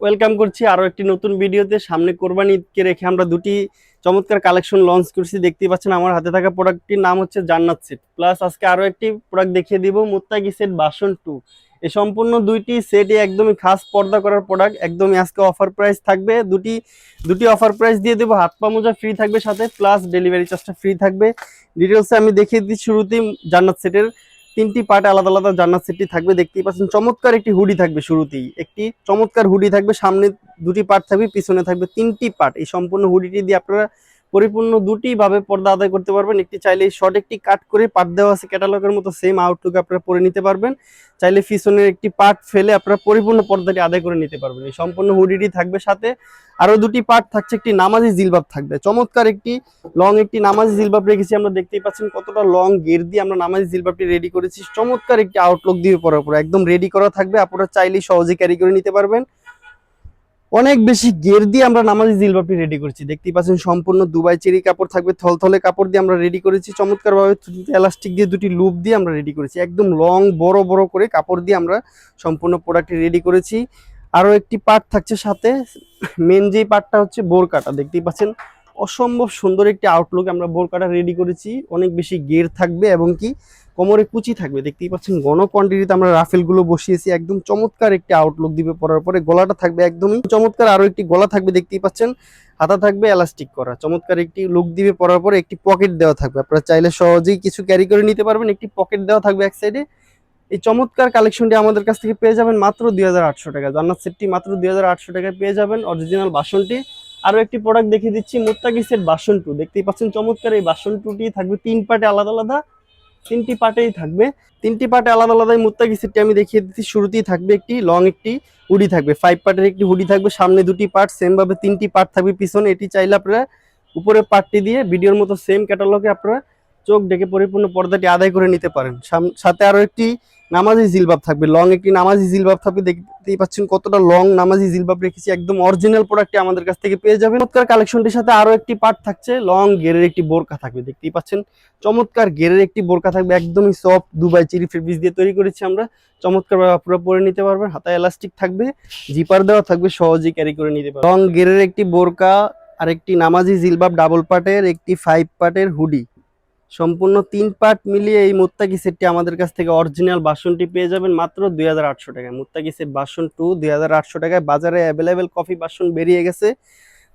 Welcome করছি আরও একটি নতুন ভিডিওতে। সামনে কোরবানি ঈদকে রেখে আমরা দুটি চমৎকার কালেকশন লঞ্চ করছি। দেখতেই পাচ্ছেন আমার হাতে থাকা প্রোডাক্টটির নাম হচ্ছে জান্নাত সেট। প্লাস আজকে আরও একটি প্রোডাক্ট দেখিয়ে দিব, মুত্তাকি সেট বাসন টু এই সম্পূর্ণ দুইটি সেটই একদমই খাস পর্দা করার প্রোডাক্ট একদমই আজকে অফার প্রাইস থাকবে। দুটি দুটি অফার প্রাইস দিয়ে দেবো, হাত পা মোজা ফ্রি থাকবে সাথে প্লাস ডেলিভারি চার্জটা ফ্রি থাকবে। ডিটেলসে আমি দেখিয়ে দিচ্ছি শুরুতেই জান্নাত সেটের। তিনটি পার্টে আলাদা আলাদা জান্নাত সেটটি থাকবে, দেখতেই পাচ্ছেন। চমৎকার একটি হুডি থাকবে শুরুতেই। একটি চমৎকার হুডি থাকবে, সামনে দুটি পার্ট থাকবে, পিছনে থাকবে তিনটি পার্ট। এই সম্পূর্ণ হুডিটি দিয়ে আপনারা পরিপূর্ণ দুটি ভাবে পর্দা আদায় করতে পারবেন। একটি চাইলে শর্ট একটি কাট করে পার্ট দেওয়া আছে ক্যাটালগের মতো সেম আউটলুক আপনারা পরে নিতে পারবেন। চাইলে পিছনের একটি পার্ট ফেলে আপনারা পরিপূর্ণ পর্দাটি আদায় করে নিতে পারবেন। এই সম্পূর্ণ হুডিটি থাকবে সাথে। আরও দুটি পার্ট থাকছে, একটি নামাজি জিলবাব থাকবে। চমৎকার একটি লং একটি নামাজি জিলবাব রেখেছি, আমরা দেখতেই পাচ্ছেন কতটা লং গের দিয়ে আমরা নামাজি জিলবাবটি রেডি করেছি। চমৎকার একটি আউটলুক দিয়ে পর একদম রেডি করা থাকবে। আপনারা চাইলেই সহজে ক্যারি করে নিতে পারবেন। অনেক বেশি গের দিয়ে আমরা নামাজি জিলবাবটি রেডি করেছি। দেখতেই পাচ্ছেন, সম্পূর্ণ দুবাই চেরি কাপড় থাকবে, থলথলে কাপড় দিয়ে আমরা রেডি করেছি। চমৎকারভাবে এলাস্টিক দিয়ে দুটি লুপ দিয়ে আমরা রেডি করেছি। একদম লং বড় বড় করে কাপড় দিয়ে আমরা সম্পূর্ণ প্রোডাক্টটি রেডি করেছি। আরও একটি পার্ট থাকছে সাথে। মেন যেই পার্টটা হচ্ছে বোর কাটা দেখতেই পাচ্ছেন। অসম্ভব সুন্দর একটি আউটলুক আমরা বোরকাটা রেডি করেছি। অনেক বেশি গের থাকবে এবং কি কোমরে কুচি থাকবে। দেখতেই পাচ্ছেন ঘন কোয়ান্টিটিতে আমরা রাফেলগুলো বসিয়েছি। একদম চমৎকার একটি আউটলুক দিবে পরার পরে। গলাটা থাকবে একদমই চমৎকার আরও একটি গলা থাকবে। দেখতেই পাচ্ছেন হাতা থাকবে এলাস্টিক করা। চমৎকার একটি লুক দিবে পরার পরে একটি পকেট দেওয়া থাকবে। আপনারা চাইলে সহজেই কিছু ক্যারি করে নিতে পারবেন। একটি পকেট দেওয়া থাকবে এক সাইডে এই চমৎকার কালেকশনটি আমাদের কাছ থেকে পেয়ে যাবেন মাত্র দুই হাজার আটশো টাকা। জান্নাত সেটটি মাত্র দুই হাজার আটশো টাকায় পেয়ে যাবেন। অরিজিনাল বাসনটি। আরও একটি প্রোডাক্ট দেখিয়ে দিচ্ছি, মুত্তাকি বাসন টু দেখতেই পাচ্ছেন চমৎকার এই বাসন টুটি থাকবে, তিন পার্টে আলাদা আলাদা, তিনটি পার্টেই থাকবে। তিনটি পার্টে আলাদা আলাদা মুত্তাকি আমি দেখিয়ে দিচ্ছি, শুরুতেই থাকবে একটি লং একটি হুডি থাকবে। ফাইভ পার্টের একটি হুডি থাকবে, সামনে দুটি পার্ট সেম ভাবে তিনটি পার্ট থাকবে পিছনে। এটি চাইলে আপনারা উপরে পার্টটি দিয়ে ভিডিওর মতো সেম ক্যাটালগে আপনারা চোখ ডেকে পরিপূর্ণ পর্দাটি আদায় করে নিতে পারেন। সাথে আরও একটি নামাজি জিলবাব থাকবে। লং একটি নামাজি জিলবাব থাকবে দেখতেই পাচ্ছেন কতটা লং নামাজি জিলবাব রেখেছি। একদম অরিজিনাল প্রোডাক্টটি আমাদের কাছ থেকে পেয়ে যাবেন। চমৎকার কালেকশনটির সাথে আরও একটি পার্ট থাকছে। লং গেরের একটি বোরকা থাকবে, দেখতেই পাচ্ছেন। চমৎকার গেরের একটি বোরকা থাকবে, একদমই সফট দুবাই চিরি ফেব্রিক দিয়ে তৈরি করেছি আমরা। চমৎকার ভাবে আপনারা পরে নিতে পারবেন। হাতায় এলাস্টিক থাকবে জিপার দেওয়া থাকবে, সহজেই ক্যারি করে নিতে পারবেন। লং গেরের একটি বোরকা আর একটি নামাজি জিলবাব ডাবল পার্টের একটি ফাইভ পার্টের হুডি সম্পূর্ণ তিন পার্ট মিলিয়ে এই মুত্তাকি সেটটি আমাদের কাছ থেকে অরিজিনাল বাসনটি পেয়ে যাবেন মাত্র দুই হাজার আটশো টাকায়। মুত্তাকি সেট বাসন টু দুই হাজার আটশো টাকায়। বাজারে অ্যাভেলেবেল কফি বাসন বেরিয়ে গেছে।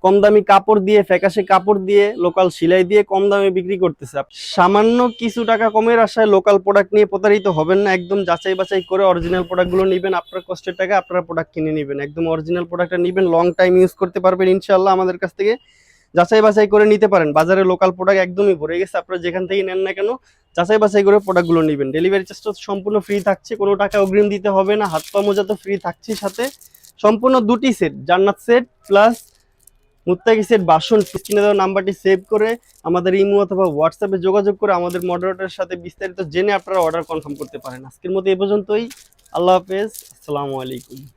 কম দামি কাপড় দিয়ে, ফ্যাকাশে কাপড় দিয়ে লোকাল সিলাই দিয়ে কম দামে বিক্রি করতেছে। সামান্য কিছু টাকা কমের আশায় লোকাল প্রোডাক্ট নিয়ে প্রতারিত হবেন না। একদম যাচাই বাছাই করে অরিজিনাল প্রোডাক্টগুলো নেবেন। আপনার কষ্টের টাকা আপনারা প্রোডাক্ট কিনে নেবেন। একদম অরিজিনাল প্রোডাক্টটা নেবেন। লং টাইম ইউজ করতে পারবেন ইনশাল্লাহ আমাদের কাছ থেকে। যাচাই বাছাই করে নিতে পারেন। বাজারে লোকাল প্রোডাক্ট একদমই ভরে গেছে, আপনারা যেখান থেকে নেন না কেন, যাচাই বাছাই করে প্রোডাক্টগুলো নেবেন। ডেলিভারি চার্জটা সম্পূর্ণ ফ্রি থাকছে, কোনো টাকা অগ্রিম দিতে হবে না, হাত পা মোজা তো ফ্রি থাকছে সাথে। সম্পূর্ণ দুটি সেট জান্নাত সেট প্লাস মুত্তাকি সেট বাসন স্ক্রিনে দেওয়া নাম্বারটি সেভ করে আমাদের ইমো অথবা হোয়াটসঅ্যাপে যোগাযোগ করে আমাদের মডারেটরের সাথে বিস্তারিত জেনে আপনারা অর্ডার কনফার্ম করতে পারেন। আজকের মতো এ পর্যন্তই। আল্লাহ হাফেজ। আসসালামু আলাইকুম।